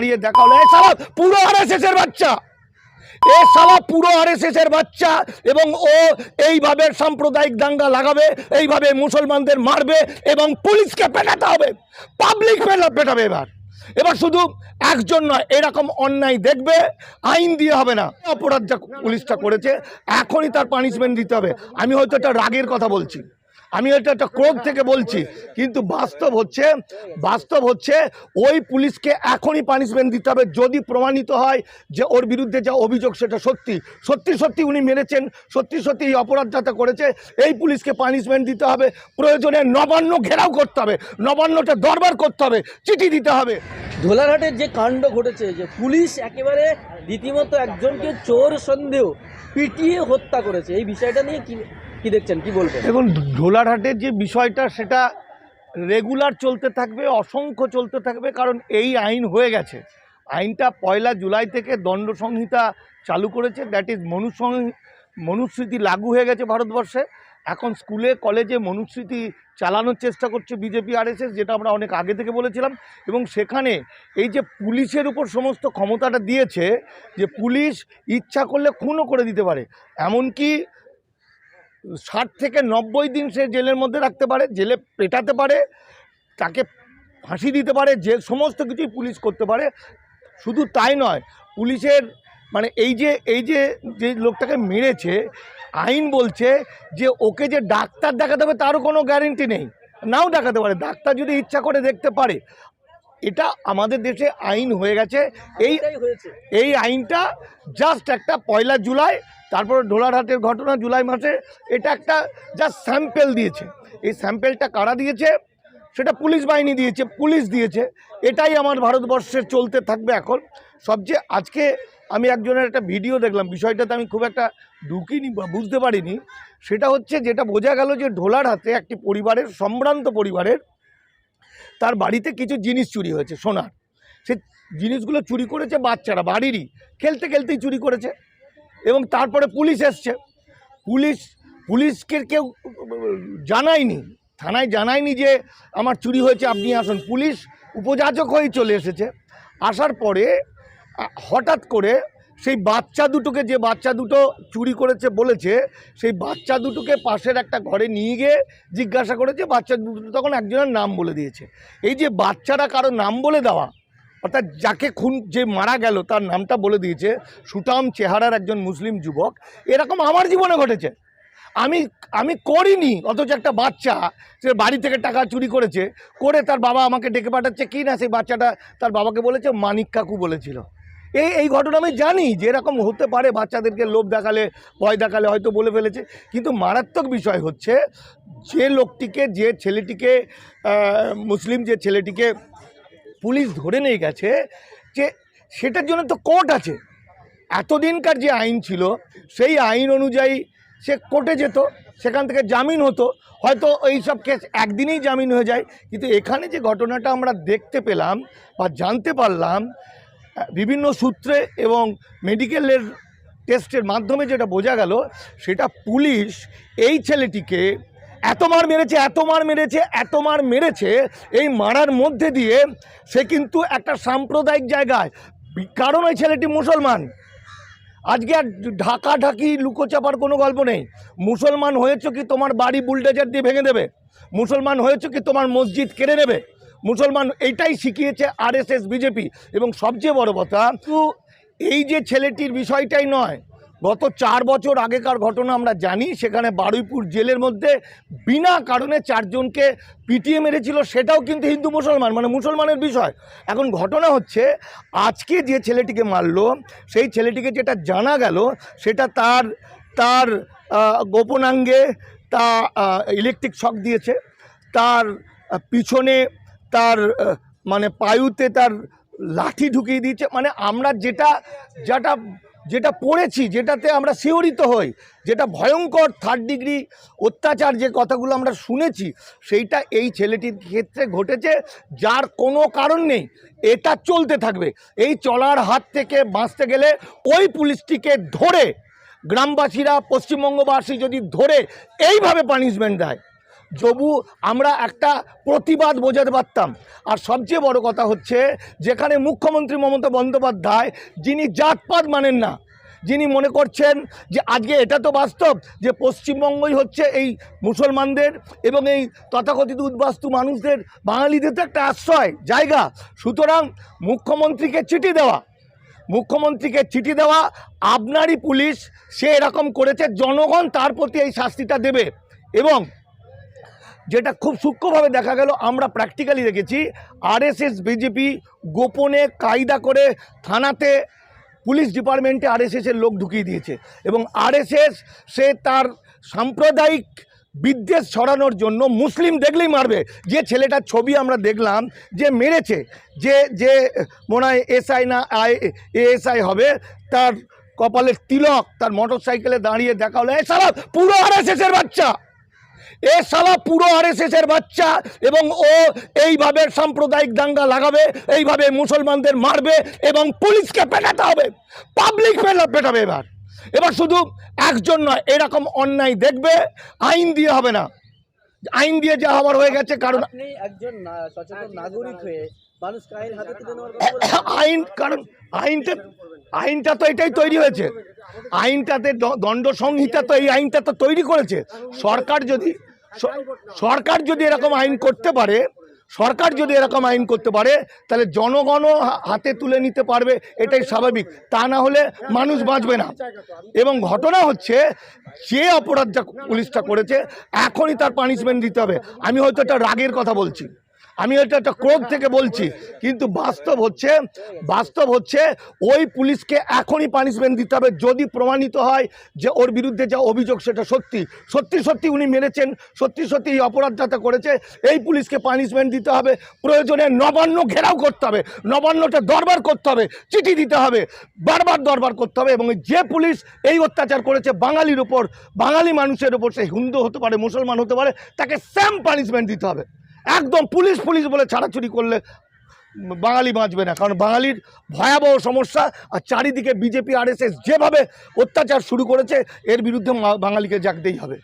দাঁড়িয়ে দেখা হলো। এ সালা পুরো আরএসএস এর বাচ্চা। এ সালা পুরো এর বাচ্চা এবং ও এইভাবে সাম্প্রদায়িক দাঙ্গা লাগাবে, এইভাবে মুসলমানদের মারবে এবং পুলিশকে পেটাতে হবে। পাবলিক পেটাবে এবার। এবার শুধু একজন নয়, এরকম অন্যায় দেখবে, আইন দিয়ে হবে না। অপরাধ যা পুলিশটা করেছে, এখনই তার পানিশমেন্ট দিতে হবে। আমি হয়তো একটা রাগের কথা বলছি। আমি এটা একটা ক্রোধ থেকে বলছি, কিন্তু বাস্তব হচ্ছে বাস্তব হচ্ছে ওই পুলিশকে এখনই পানিশমেন্ট দিতে হবে যদি প্রমাণিত হয় যে ওর বিরুদ্ধে যা অভিযোগ সেটা সত্যি। সত্যি সত্যি উনি মেরেছেন, সত্যি সত্যি এই অপরাধটা করেছে, এই পুলিশকে পানিশমেন্ট দিতে হবে, প্রয়োজনে নবান্ন ঘেরাও করতে হবে, নবান্নটা দরবার করতে হবে, চিঠি দিতে হবে। ধোলারহাটের যে কাণ্ড ঘটেছে, যে পুলিশ একেবারে রীতিমতো একজনকে চোর সন্দেহ পিটিয়ে হত্যা করেছে, এই বিষয়টা নিয়ে কি কি দেখছেন? কি বলবেন? দেখুন, ঢোলারহাটের যে বিষয়টা, সেটা রেগুলার চলতে থাকবে, অসংখ্য চলতে থাকবে, কারণ এই আইন হয়ে গেছে। আইনটা পয়লা জুলাই থেকে দণ্ড সংহিতা চালু করেছে দ্যাট ইজ মনুসং মনুস্মৃতি লাগু হয়ে গেছে ভারতবর্ষে। এখন স্কুলে, কলেজে মনুস্মৃতি চালানোর চেষ্টা করছে বিজেপি, আরএসএস, যেটা আমরা অনেক আগে থেকে বলেছিলাম। এবং সেখানে এই যে পুলিশের উপর সমস্ত ক্ষমতাটা দিয়েছে, যে পুলিশ ইচ্ছা করলে খুনও করে দিতে পারে। এমনকি ষাট থেকে নব্বই দিন সে জেলের মধ্যে রাখতে পারে, জেলে পেটাতে পারে, তাকে ফাঁসি দিতে পারে, যে সমস্ত কিছুই পুলিশ করতে পারে। শুধু তাই নয়, পুলিশের মানে এই যে এই যে যে লোকটাকে মেরেছে, আইন বলছে যে ওকে যে ডাক্তার দেখাতে হবে তারও কোনো গ্যারেন্টি নেই। নাও দেখাতে পারে, ডাক্তার যদি ইচ্ছা করে দেখতে পারে এটা আমাদের দেশে আইন হয়ে গেছে। এই এই আইনটা জাস্ট একটা পয়লা জুলাই তারপরে ঢোলারহাটের ঘটনা জুলাই মাসে এটা একটা জাস্ট স্যাম্পেল দিয়েছে। এই স্যাম্পেলটা কারা দিয়েছে? সেটা পুলিশ বাহিনী দিয়েছে পুলিশ দিয়েছে। এটাই আমার ভারতবর্ষে চলতে থাকবে এখন। সবচেয়ে আজকে আমি একজনের একটা ভিডিও দেখলাম বিষয়টাতে আমি খুব একটা ঢুকিনি বা বুঝতে পারিনি। সেটা হচ্ছে যেটা বোঝা গেল যে ঢোলার হাতে একটি পরিবারের সম্ভ্রান্ত পরিবারের তার বাড়িতে কিছু জিনিস চুরি হয়েছে, সোনার। সে জিনিসগুলো চুরি করেছে বাচ্চারা, বাড়িরই। খেলতে খেলতেই চুরি করেছে। এবং তারপরে পুলিশ এসছে। পুলিশ, পুলিশকে কেউ জানায়নি। থানায় জানায়নি যে আমার চুরি হয়েছে, আপনি আসুন। পুলিশ উপযাচক হয়েই চলে এসেছে। আসার পরে হঠাৎ করে সেই বাচ্চা দুটোকে যে বাচ্চা দুটো চুরি করেছে বলেছে, সেই বাচ্চা দুটোকে পাশের একটা ঘরে নিয়ে গিয়ে জিজ্ঞাসা করেছে, বাচ্চা দুটো তখন একজনের নাম বলে দিয়েছে। এই যে বাচ্চারা কারও নাম বলে দেওয়া, অর্থাৎ যাকে খুন, যে মারা গেল তার নামটা বলে দিয়েছে সুটাম চেহারার একজন মুসলিম যুবক, এরকম আমার জীবনে ঘটেছে। আমি আমি করিনি, অথচ একটা বাচ্চা সে বাড়ি থেকে টাকা চুরি করেছে, করে তার বাবা আমাকে ডেকে পাঠাচ্ছে, কি না সেই বাচ্চাটা তার বাবাকে বলেছে, মানিক কাকু বলেছিল। এই এই ঘটনা আমি জানি যে এরকম হতে পারে, বাচ্চাদেরকে লোভ দেখালে, ভয় দেখালে হয়তো বলে ফেলেছে। কিন্তু মারাত্মক বিষয় হচ্ছে, যে লোকটিকে, যে ছেলেটিকে মুসলিম যে ছেলেটিকে পুলিশ ধরে নিয়ে গেছে, যে সেটার জন্য তো কোর্ট আছে। এতদিনকার যে আইন ছিল, সেই আইন অনুযায়ী সে কোর্টে যেত, সেখান থেকে জামিন হতো। হয়তো এই সব কেস একদিনেই জামিন হয়ে যায়, কিন্তু এখানে যে ঘটনাটা আমরা দেখতে পেলাম বা জানতে পারলাম বিভিন্ন সূত্রে এবং মেডিকেলের টেস্টের মাধ্যমে যেটা বোঝা গেল, সেটা পুলিশ এই ছেলেটিকে এত মার মেরেছে, এত মার মেরেছে, এত মার মেরেছে, এই মারার মধ্যে দিয়ে সে কিন্তু একটা সাম্প্রদায়িক জায়গায়। কারণ ওই ছেলেটি মুসলমান। আজকে আর ঢাকা ঢাকি লুকোচাপার কোনো গল্প নেই। মুসলমান হয়েছ কি তোমার বাড়ি বুলডেজার দিয়ে ভেঙে দেবে? মুসলমান হয়েছ কি তোমার মসজিদ কেড়ে নেবে? মুসলমান এইটাই শিখিয়েছে আরএসএস বিজেপি এবং সবচেয়ে বড় কথা তো এই যে ছেলেটির বিষয়টাই নয় গত চার বছর আগেকার ঘটনা আমরা জানি সেখানে বারুইপুর জেলের মধ্যে বিনা কারণে চারজনকে পিটিয়ে মেরেছিল সেটাও কিন্তু হিন্দু মুসলমান মানে মুসলমানের বিষয়। এখন ঘটনা হচ্ছে আজকে যে ছেলেটিকে মারলো সেই ছেলেটিকে যেটা জানা গেল সেটা তার তার গোপনাঙ্গে তা ইলেকট্রিক শক দিয়েছে তার পিছনে তার মানে পায়ুতে তার লাঠি ঢুকিয়ে দিয়েছে। মানে আমরা যেটা যেটা যেটা পড়েছি, যেটাতে আমরা শিহরিত হই, যেটা ভয়ঙ্কর থার্ড ডিগ্রি অত্যাচার যে কথাগুলো আমরা শুনেছি, সেইটা এই ছেলেটির ক্ষেত্রে ঘটেছে, যার কোনো কারণ নেই। এটা চলতে থাকবে। এই চলার হাত থেকে বাঁচতে গেলে ওই পুলিশটিকে ধরে গ্রামবাসীরা, পশ্চিমবঙ্গবাসী যদি ধরে, এইভাবে পানিশমেন্ট দেয়। তবু আমরা একটা প্রতিবাদ বোঝাতে পারতাম। আর সবচেয়ে বড় কথা হচ্ছে, যেখানে মুখ্যমন্ত্রী মমতা বন্দ্যোপাধ্যায়, যিনি জাতপাত মানেন না, যিনি মনে করছেন যে আজকে এটা তো বাস্তব, যে পশ্চিমবঙ্গই হচ্ছে এই মুসলমানদের এবং এই তথাকথিত উদ্বাস্তু মানুষদের, বাঙালিদের তো একটা আশ্রয়, জায়গা। সুতরাং মুখ্যমন্ত্রীকে চিঠি দেওয়া, মুখ্যমন্ত্রীকে চিঠি দেওয়া, আপনারই পুলিশ সে এরকম করেছে, জনগণ তার প্রতি এই শাস্তিটা দেবে। এবং যেটা খুব সূক্ষ্মভাবে দেখা গেল, আমরা প্র্যাকটিক্যালি দেখেছি আরএসএস বিজেপি গোপনে কায়দা করে থানাতে পুলিশ ডিপার্টমেন্টে আরএসএসের লোক ঢুকিয়ে দিয়েছে এবং আরএসএস সে তার সাম্প্রদায়িক বিদ্বেষ ছড়ানোর জন্য মুসলিম দেখলেই মারবে। যে ছেলেটার ছবি আমরা দেখলাম, যে মেরেছে, যে যে মনে হয় এসআই না আই এএসআই হবে, তার কপালের তিলক, তার মোটর সাইকেলে দাঁড়িয়ে দেখা হলো, এ সালা পুরো আরএসএসের বাচ্চা! এ সালা পুরো আরএসএস এর বাচ্চা এবং ও এইভাবে সাম্প্রদায়িক দাঙ্গা লাগাবে এইভাবে মুসলমানদের মারবে এবং পুলিশকে পেটাতে হবে পাবলিক পেটাবে এবার এবার শুধু একজন নয় এরকম অন্যায় দেখবে আইন দিয়ে হবে না আইন দিয়ে যা হবার হয়ে গেছে কারণ একজন সচেতন নাগরিক হয়ে আইন হাতে তুলে নেওয়ার কথা বলছেন। আইন কারণ আইনটা আইনটা তো এটাই তৈরি হয়েছে। আইনটাতে দণ্ড সংহিতা তো এই আইনটা তো তৈরি করেছে। সরকার যদি সরকার যদি এরকম আইন করতে পারে, সরকার যদি এরকম আইন করতে পারে, তাহলে জনগণও হাতে তুলে নিতে পারবে, এটাই স্বাভাবিক। তা না হলে মানুষ বাঁচবে না। এবং ঘটনা হচ্ছে, যে অপরাধটা পুলিশটা করেছে, এখনই তার পানিশমেন্ট দিতে হবে। আমি হয়তো একটা রাগের কথা বলছি। আমি এটা একটা ক্রোধ থেকে বলছি, কিন্তু বাস্তব হচ্ছে বাস্তব হচ্ছে ওই পুলিশকে এখনই পানিশমেন্ট দিতে হবে যদি প্রমাণিত হয় যে ওর বিরুদ্ধে যা অভিযোগ সেটা সত্যি। সত্যি সত্যি উনি মেরেছেন, সত্যি সত্যি এই অপরাধটা করেছে, এই পুলিশকে পানিশমেন্ট দিতে হবে, প্রয়োজনে নবান্ন ঘেরাও করতে হবে, নবান্নটা দরবার করতে হবে, চিঠি দিতে হবে, বারবার দরবার করতে হবে এবং যে পুলিশ এই অত্যাচার করেছে বাঙালির ওপর বাঙালি মানুষের ওপর সে হিন্দু হতে পারে, মুসলমান হতে পারে, তাকে সেম পানিশমেন্ট দিতে হবে। একদম পুলিশ পুলিশ বলে ছাড়াছুড়ি করলে বাঙালি বাঁচবে না। কারণ বাঙালির ভয়াবহ সমস্যা আর চারিদিকে বিজেপি, আরএসএস যেভাবে অত্যাচার শুরু করেছে, এর বিরুদ্ধে বাঙালিকে জাগতেই হবে।